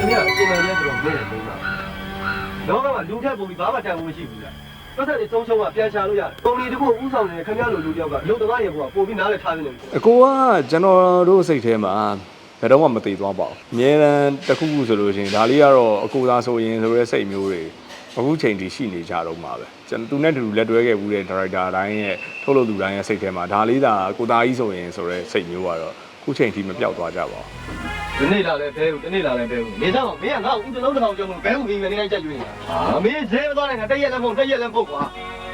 ခင်ဗျာအချိန်မှန်လဲဆိုတော့မင်းလည်းမင်းပါလောကမှာလူထက်ပုံပြီးဘာမှတန်ဖို့မရှိဘူးလားပတ်သက်တွေသုံးချုံကပြန်ချလို့ရတယ်ပုံလီတခုဥဆောင်နေတဲ့ခင်ဗျားလိုလူတယောက်ကလုံသမားရေကပို့ပြီးနားလဲထားနေတယ်အကိုကကျွန်တော်တို့စိတ်ထဲမှာဘယ်တော့မှမသိသွားပါဘူးအမြဲတမ်းတစ်ခုခုဆိုလို့ရှိရင်ဒါလေးကတော့အကိုသားဆိုရင်ဆိုရဲစိတ်မျိုးတွေအခုချိန်ထိရှိနေကြတော့မှာပဲကျွန်တော်သူနဲ့တူတူလက်တွဲခဲ့ဘူးတဲ့ဒါရိုက်တာတိုင်းရဲ့ထုတ်လို့သူတိုင်းရဲ့စိတ်ထဲမှာဒါလေးသာကိုသားကြီးဆိုရင်ဆိုရဲစိတ်မျိုးကတော့အခုချိန်ထိမပြောက်သွားကြပါဘူး ဒီနေ့လာလဲဘဲဘူးဒီနေ့လာလဲဘဲဘူးနေသားမမင်းကငါ့ကိုဥတလုံးတစ်ထောင်ကျော်မလို့ဘဲဘူးကြီးနေတိုင်းကြက်ကျွေးနေတာဟာမင်းဈေးမသွားနိုင်တာတက်ရက်လည်းမဟုတ်တက်ရက်လည်းမဟုတ်ကွာ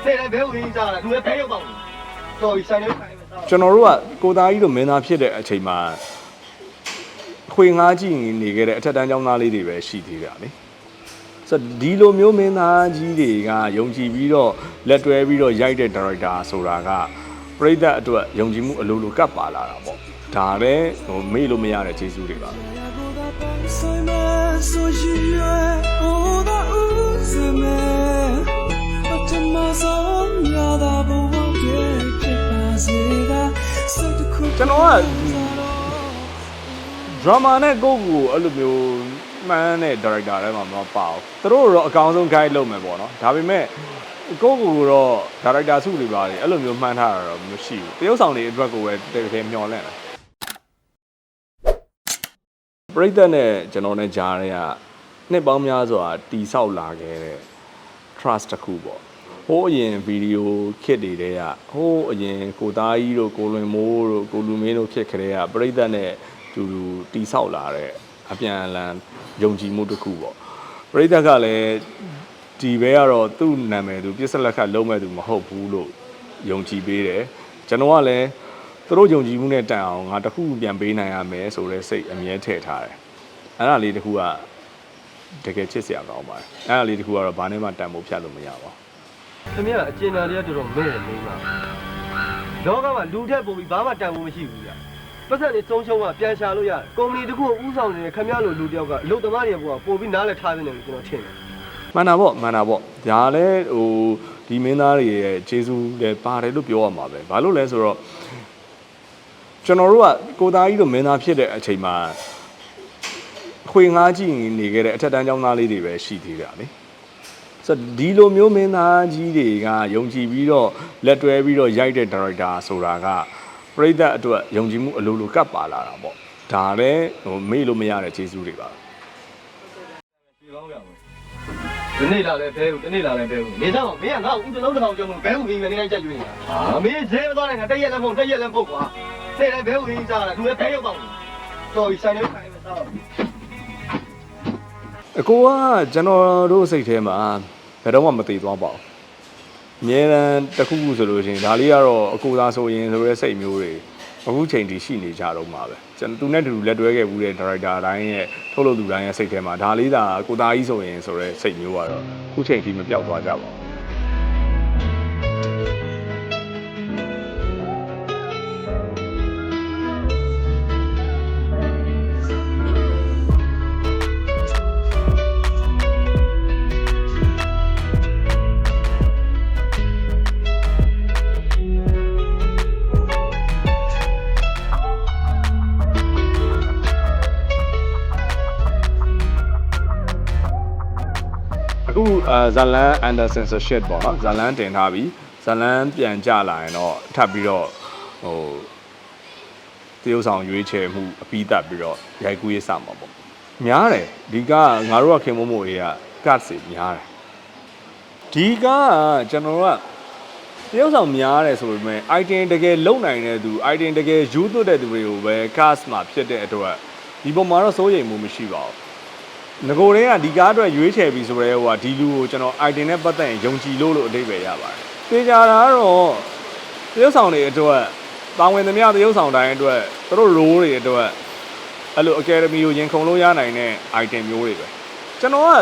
စိတ်လည်းဘဲဘူးကြီးစားတာသူလည်းဘဲရောက်တော့တော်ပြီဆိုင်နေခိုင်းမစားကျွန်တော်တို့ကကိုသားကြီးတို့မင်းသားဖြစ်တဲ့အချိန်မှာခွေငားကြည့်နေခဲ့တဲ့အထက်တန်းကျောင်းသားလေးတွေပဲရှိသေးတာလေဆိုတော့ဒီလိုမျိုးမင်းသားကြီးတွေကယုံကြည်ပြီးတော့လက်တွဲပြီးတော့ရိုက်တဲ့ဒါရိုက်တာဆိုတာကပရိသတ်အတွက်ယုံကြည်မှုအလိုလိုကပ်ပါလာတာပေါ့ ဒါလည်းဟိုမေ့လို့မရတဲ့ကျေးဇူးတွေပါကျွန်တော်က drama နဲ့ကိုယ့်ကိုအဲ့လိုမျိုးမှန်တဲ့ director တွေမှာမပါဘူးသူတို့တော့အကောင်းဆုံး guide လုပ်မယ်ပေါ့နော်ဒါပေမဲ့ကိုယ့်ကိုယ်တော့ director စုတွေပါတယ်အဲ့လိုမျိုးမှန်းထားတာတော့မရှိဘူးတရုပ်ဆောင်တွေအတွက်ကိုပဲတကယ်မျှော်လင့်တယ် ပရိသတ်နဲ့ကျွန်တော်နဲ့ကြားရဲကနှစ်ပေါင်းများစွာတီဆောက်လာခဲ့တဲ့ trust တစ်ခုပေါ့ဟိုးအရင်ဗီဒီယိုခစ်တွေတဲကဟိုးအရင်ကိုသားကြီးတို့ကိုလွင်မိုးတို့ကိုလူမင်းတို့ခစ်ခရဲကပရိသတ်နဲ့တူတူတီဆောက်လာတဲ့အပြန်အလှန်ယုံကြည်မှုတစ်ခုပေါ့ပရိသတ်ကလည်းဒီဘဲကတော့သူ့နာမည်သူပြစ်ဆက်လက်ခတ်လုံးမဲ့သူမဟုတ်ဘူးလို့ယုံကြည်ပေးတယ်ကျွန်တော်ကလည်း သူတို့ယုံကြည်မှုနဲ့တန်အောင်ငါတစ်ခုပြန်ပေးနိုင်ရမယ်ဆိုတဲ့စိတ်အမြဲထည့်ထားတယ်အဲ့ဒါလေးတစ်ခုကတကယ်ချစ်စရာကောင်းပါတယ်အဲ့ဒါလေးတခုကတော့ဘာနဲ့မှတန်ဖို့ဖြတ်လို့မရပါဘူးခင်ဗျာအချိန်မှန်လဲတော်တော်မင်းလည်းမင်းပါလောကမှာလူထက်ပုံပြီးဘာမှတန်ဖို့မရှိဘူးလားပတ်သက်တွေသုံးချုံကပြန်ချလို့ရတယ်ကုမ္ပဏီတခုဥဆောင်နေတဲ့ခင်ဗျားလိုလူတယောက်ကလုံသမားရေကပို့ပြီးနားလဲထားနေတယ်လို့ကျွန်တော်ထင်တယ်မှန်တာပေါ့မှန်တာပေါ့ဒါလည်းဟိုဒီမင်းသားတွေရဲ့ဂျေဇူးလည်းပါတယ်လို့ပြောရမှာပဲဘာလို့လဲဆိုတော့ ကျွန်တော်တို့ကကိုသားကြီးတို့မင်းသားဖြစ်တဲ့အချိန်မှာခွေငားကြည့်နေခဲ့တဲ့အထက်တန်းကျောင်းသားလေးတွေပဲရှိသေးတာလေဆိုတော့ဒီလိုမျိုးမင်းသားကြီးတွေကယုံကြည်ပြီးတော့လက်တွဲပြီးတော့ရိုက်တဲ့ဒါရိုက်တာဆိုတာကပရိသတ်အတွက်ယုံကြည်မှုအလိုလိုကပ်ပါလာတာပေါ့ဒါလည်းဟိုမေ့လို့မရတဲ့ကျေးဇူးတွေပါဒီကောင်းရမယ်ဒီနေ့လာလဲဘဲဘူးဒီနေ့လာလဲဘဲဘူးနေသားမမင်းကငါ့ကိုဥတလုံးတစ်ထောင်ကျော်မလို့ဘဲဘူးကြီးနေတိုင်းကြက်ကျွေးနေတာဟာမင်းဈေးမသွားနိုင်တာတက်ရက်လည်းမဟုတ်တက်ရက်လည်းမဟုတ်ကွာ စိတ်လည်းဘဲဘူးကြီးစားတာသူလည်းဘဲရောက်တော့တော်ပြီဆိုင်နေခိုင်းမစားအကိုကကျွန်တော်တို့စိတ်ထဲမှာဘယ်တော့မှမသိသွားပါဘူးအမြဲတမ်းတစ်ခုခုဆိုလို့ရှိရင်ဒါလေးကတော့အကိုသားဆိုရင်ဆိုရဲစိတ်မျိုးတွေအခုချိန်ထိရှိနေကြတော့မှာပဲကျွန်တော်သူနဲ့တူတူလက်တွဲခဲ့ဘူးတဲ့ဒါရိုက်တာတိုင်းရဲ့ထုတ်လို့သူတိုင်းရဲ့စိတ်ထဲမှာဒါလေးသာကိုသားကြီးဆိုရင်ဆိုရဲစိတ်မျိုးကတော့အခုချိန်ထိမပြောက်သွားကြပါဘူး အခုအာဇလန် under censorship ပေါ့နော်ဇလန်တင်ထားပြီးဇလန်ပြန်ကြလာရင်တော့ထပ်ပြီးတော့ဟိုတရုပ်ဆောင်ရွေးချယ်မှုအပြီးတက်ပြီးတော့ရိုက်ကူးရေးစမှာပေါ့များတယ်ဒီကငါတို့ကခင်မို့မို့တွေကကတ်စီများတယ်ဒီကကျွန်တော်တို့ကတရုပ်ဆောင်များတယ်ဆိုပေမဲ့ item တကယ်လုံနိုင်တဲ့သူ item တကယ်ယူသွတ်တဲ့သူတွေကိုပဲ cast မှာဖြစ်တဲ့အတွက်ဒီပုံမှာတော့စိုးရိမ်မှုမရှိပါဘူး ငကိုတွေကဒီကားအတွက်ရွေးချယ်ပြီဆိုတော့ဟိုကဒီလူကိုကျွန်တော် item နဲ့ပတ်သက်ရင်ယုံကြည်လို့လို့အဓိပ္ပာယ်ရပါတယ်။သိကြတာကတော့တရုပ်ဆောင်တွေအတွက်တာဝန်သမျှတရုပ်ဆောင်တိုင်းအတွက်သူတို့ role တွေအတွက်အဲ့လို academy ကိုရင်ခုန်လို့ရနိုင်တဲ့ item မျိုးတွေပဲ။ကျွန်တော်က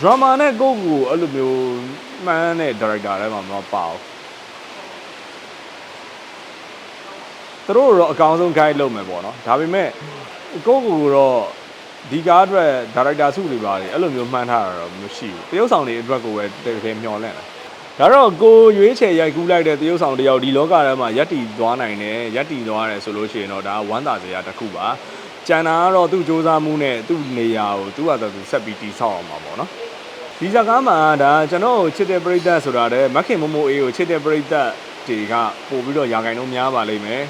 drama နဲ့ကိုယ့်ကိုယ်အဲ့လိုမျိုးမှန်းတဲ့ director တွေမှာမပါဘူး။သူတို့တော့အကောင်းဆုံး guide လုပ်မယ်ပေါ့နော်။ဒါပေမဲ့ကိုယ့်ကိုယ်တော့ ဒီကားအတွက်ဒါရိုက်တာစုတွေပါတယ်အဲ့လိုမျိုးမှန်းထားတာတော့မရှိဘူးတရုပ်ဆောင်တွေအတွက်ကိုပဲတကယ်မျှော်လင့်တယ်ဒါတော့ကိုရွေးချယ်ရိုက်ကူးလိုက်တဲ့တရုပ်ဆောင်တယောက်ဒီလောကထဲမှာရက်တီသွားနိုင်တယ်ရက်တီသွားတယ်ဆိုလို့ရှိရင်တော့ဒါဝမ်းသာစရာတစ်ခုပါကျန်တာကတော့သူ့စူးစမ်းမှုနဲ့သူ့နေရာကိုသူ့ဟာသူဆက်ပြီးတည်ဆောက်အောင်ပါပေါ့နော်ဒီဇာကားမှာဒါကျွန်တော်ကိုချစ်တဲ့ပရိသတ်ဆိုတာတဲ့မခင်မမိုအေးကိုချစ်တဲ့ပရိသတ်တွေကပို့ပြီးတော့ယာကိုင်တော့များပါလိမ့်မယ်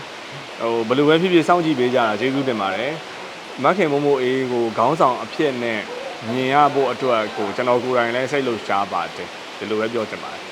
ဟိုဘယ်လိုပဲဖြစ်ဖြစ်စောင့်ကြည့်ပေးကြတာကျေးဇူးတင်ပါတယ် မခင်မမိုအေးကိုခေါင်းဆောင်အဖြစ်နဲ့မြင်ရဖို့အတွက်ကိုကျွန်တော်ကိုယ်တိုင်လည်းစိတ်လှုပ်ရှားပါတယ်ဒီလိုပဲပြောချင်ပါတယ်